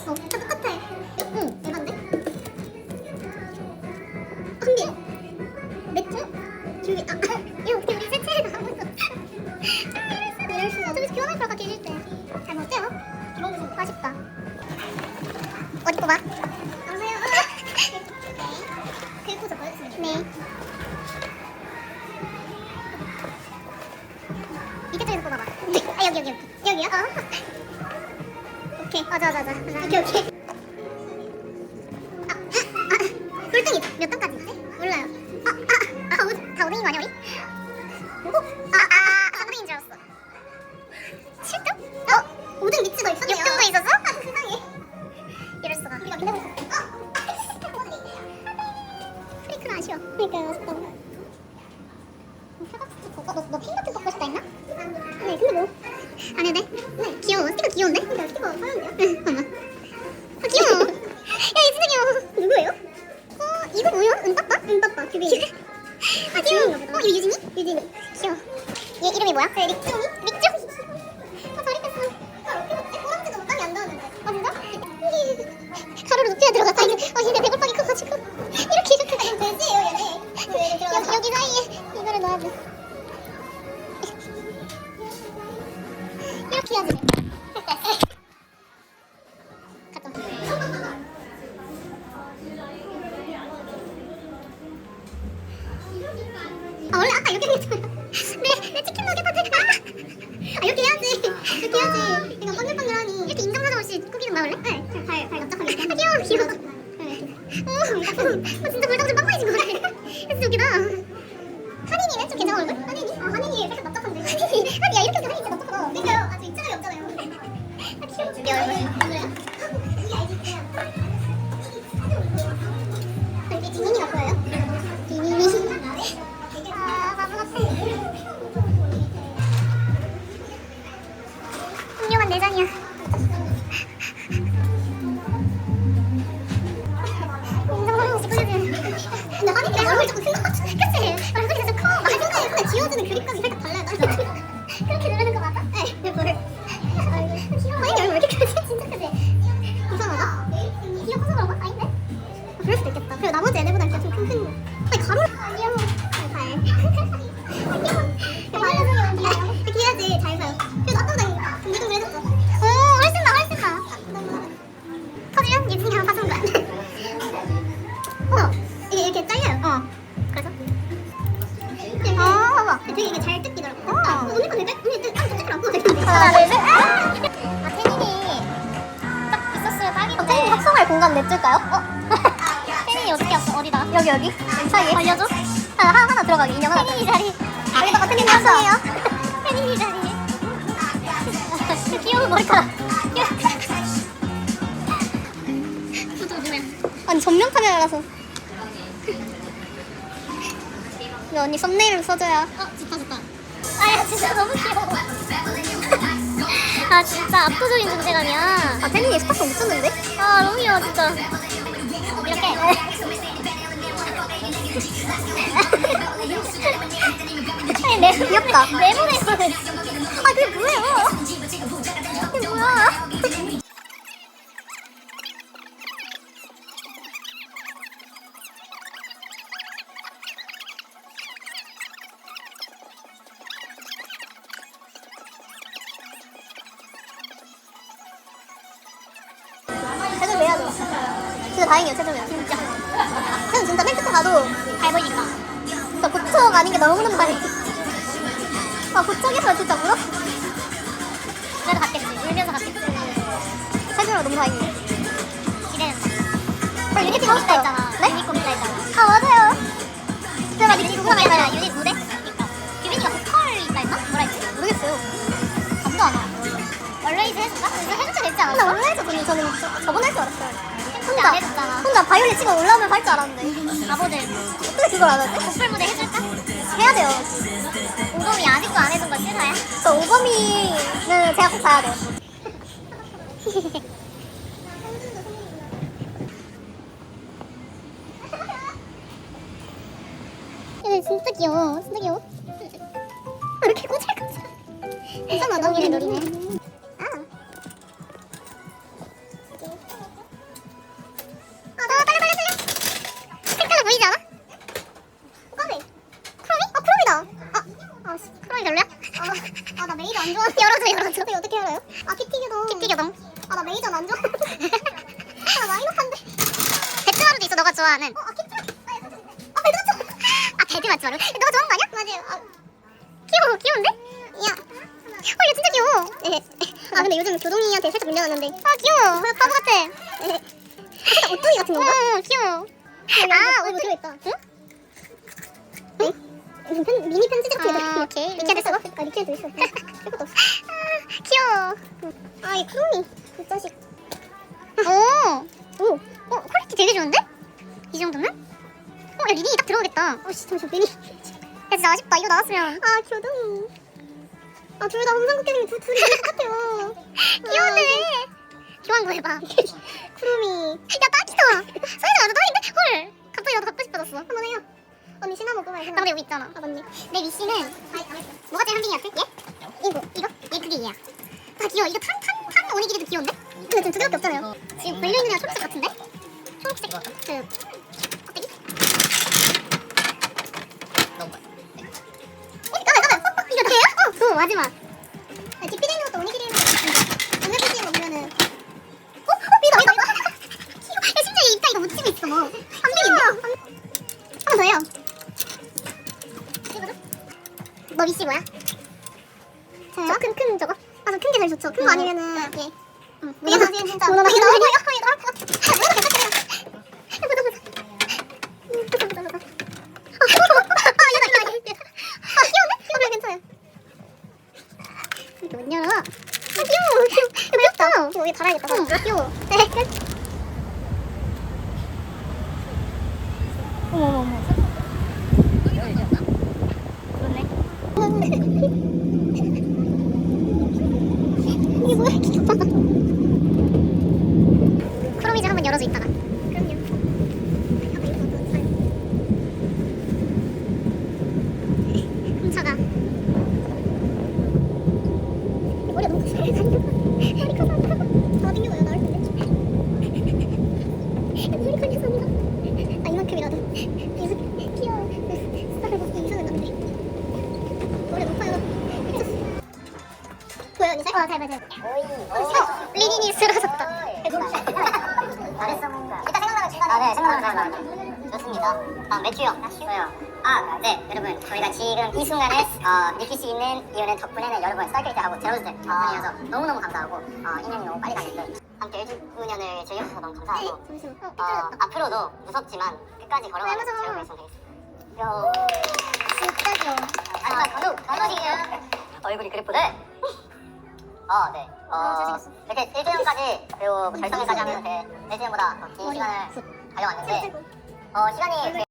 없어. 다 똑같아. 응, 대박인데? 한 개. 맥주? 기억이, 아, 아 이거 우리 세체에서 하고 있어. 이럴 수가. 뭐? 좀 교환할 거 같긴 일때. 잘 먹었대요. 기본적으로 맛있다. 어디 뽑아? 안녕하세요. 네. 긁고 적어주세요. 네. 이쪽에서 뽑아봐. 아, 여기, 여기, 여기. 여기요? 어. 오케이. 맞아 맞아 맞아. 오케이 오케이. 아, 아, 아, 꼴등이다. 몇 단까지 있지? 몰라요. 아, 아, 아, 오, 다 오등인 거 아니야, 우리? 오? 아, 아, 아, 4등인 줄 알았어. 7등? 어? 5등 위치도 있었네요. 6등도 있었어? 아, 세상에. 이럴 수가. 우리가 기다리고 있었어. 어? 프리크는 아쉬워. 그러니까 아쉽다. 어, 너, 너펜 같은 거 갖고 싶다 했나? 네, 근데 뭐. 안 해도 돼? 네. 귀여워. 귀여운데? 그러니까 스티커? 응, 잠깐만. 오, 어, 진짜 불닭 좀 빵빵해진 거 같아. 진짜 웃기다. 그립감이 살짝 달라요. 공간 내줄까요? 어? 태민이 어떻게 합성? 어디다? 여기, 여기. 사이에. 알려줘. 하나, 하나 들어가게. 인형 하나. 태민이 자리. 여기다가 태민이 합성해요. 태민이 자리. 귀여운 머리카락. 아니 전면 카메라라서. 이거 언니 썸네일로 써줘야. 어 좋다 좋다. 아야 진짜 너무 귀여워. 아 진짜 압도적인 존재감이야. 아 태민이 스타트 못 쳤는데? 아 너무 귀여워 진짜. 이렇게. 아니 내 귀엽다. 내보내거든. 아 그게 뭐예요? 그게 뭐야? 다행이에요, 체점이야. 진짜. 체점 진짜 맨 끝에 가도 잘 보이니까. 진짜 고척 아닌 게 너무 눈발이. 아, 고척에서 진짜 울었어. 그래도 갔겠지. 울면서 갔겠지. 체중으로 너무 다행이에요. 기대된다. 저 유닛 보고 싶다 했잖아. 네? 유닛 고민다 했잖아. 아, 맞아요. 제가 유닛 누구랑 했잖아. 유닛 무대? 그니까. 규빈이가 보컬 있다 했나? 뭐라 했지? 모르겠어요. 감도 안 와. 원래이즈 해줄까? 이거 해줄 때 됐지 않았어? 나 원래 해줬더니 저는 저, 저번에 할 줄 알았어요. 혼자 안 해줬잖아. 혼자 바이올린 치고 올라오면 할줄 알았는데. 바보들. 어떻게 그걸 안 하지? 보컬 무대 해줄까? 해야 돼요. 오범이 아직도 안 해준 거 싫어요? 저 오범이는 제가 꼭 봐야 돼요. 얘 진짜 귀여워. 진짜 귀여워. 아, 이렇게 꼬질꼬질. 이상하다, 우리 노리네. 안 좋아하는데. 열어줘, 열어줘. 어떻게 알아요? 아, 키티 교동. 키티 교동. 아, 나 메이저 안 좋아하는데. 아, 마이너 판 너가 좋아하는. 어, 아, 캡처. 아, 아, 맞죠? 아, 배드 맞죠? 너가 좋아하는 거 아니야? 맞아요. 아, 귀여워, 귀여운데? 야. 어, 얘 진짜 귀여워. 네. 아, 근데 요즘 교동이한테 살짝 밀려났는데. 아, 귀여워. 바보 같아. 네. 아, 살짝 옷둥이 같은 건가? 어, 귀여워. 아, 옷 들어있다. 응? 네? 무슨 편, 미니 편지 같은 거. 아, 오케이. 리케드 쓰고? 아, 리케드 있어. 이것도 없어. 아, 귀여워. 아, 이 크롬이. 이 자식. 오. 오. 어, 퀄리티 되게 좋은데? 이 정도면? 어, 야, 리딩이 딱 들어오겠다. 어, 씨, 잠시만, 미니. 야, 진짜 아쉽다. 이거 나왔으면. 아, 교동이. 아, 둘 다 홍상국계 생긴 두, 둘이 똑같아요. 귀여운데. 교환 거 해봐. 크롬이. 야, 딱이다. 사이즈 완전 딱인데? 헐. 갑자기 나도 갖고 싶어졌어. 한번 해요. 언니 신화 먹으면 나 근데 여기 있잖아. 아, 맞네. 내 위씨는 뭐가 제일 한빙이었지? 얘? 이거. 이거? 얘 그게 얘야. 아, 귀여워. 이거 탄, 탄, 탄 오니기리도 귀여운데? 근데 지금 두 개밖에 없잖아요. 지금 걸려있는 애가 초록색 같은데? 초록색 그 껍데기? 어, 까매 까매 이거 돼요? 어, 그 마지막 뒷비대는 것도 오니기리는 오늘부터 먹으면은 어? 어? 이거 이거 이거 귀여워. 야 심지어 얘 입장 이거 묻히고 있어 뭐 한빙인데? 한번 더 해요 이거죠? 너 위시 뭐야? 저요? 큰, 큰 저거? 아, 저 큰 게 제일 좋죠. 큰 거 아니면은, 예. 응. 이게 사실 진짜. 이거 거야. 이거. 이거. 음. 아, 아. 아? 이거. 이렇게 못 열어. 아, 귀여워. 이거 귀엽다. 이거 여기 달아야겠다. 응. 귀여워. 네. 어머, 어머, 어머. 이게 뭐야 귀여워 크로미즈 한번 열어줘 이따가 그럼요 훔쳐가 머리가 너무 커서 머리 커서 안 타고 더 땡겨봐요 나올 텐데 머리 걸려서 안 나. 아 이만큼이라도 이렇게 귀여워 스타를 벗고 이상은 안돼 머리 높아요 보여 언니 살? 어잘 리닌이 쓰러졌다 잘했어 뭔가 일단 생각나는 중간에 아네 잘 나왔네 좋습니다. 다음 매튜 형 저요 아 네 여러분. 저희가 지금 이 순간에 어, 느낄 수 있는 이유는 덕분에는 여러분 썰길 때 하고 들어줄 때 덕분이어서 너무너무 감사하고 어, 1년이 너무 빨리 갔는데 함께 1주년을 즐겨주셔서 너무 감사하고 어 앞으로도 무섭지만 끝까지 걸어가는 있으면 되겠습니다 요 진짜 귀여워 마지막 건우 건우지기야 얼굴이 그래프네 어, 네. 어. 이렇게 1주년까지 그리고 뭐 결성일까지 하면서 되게 1주년보다 긴 시간을. 달려왔는데 최고 어, 시간이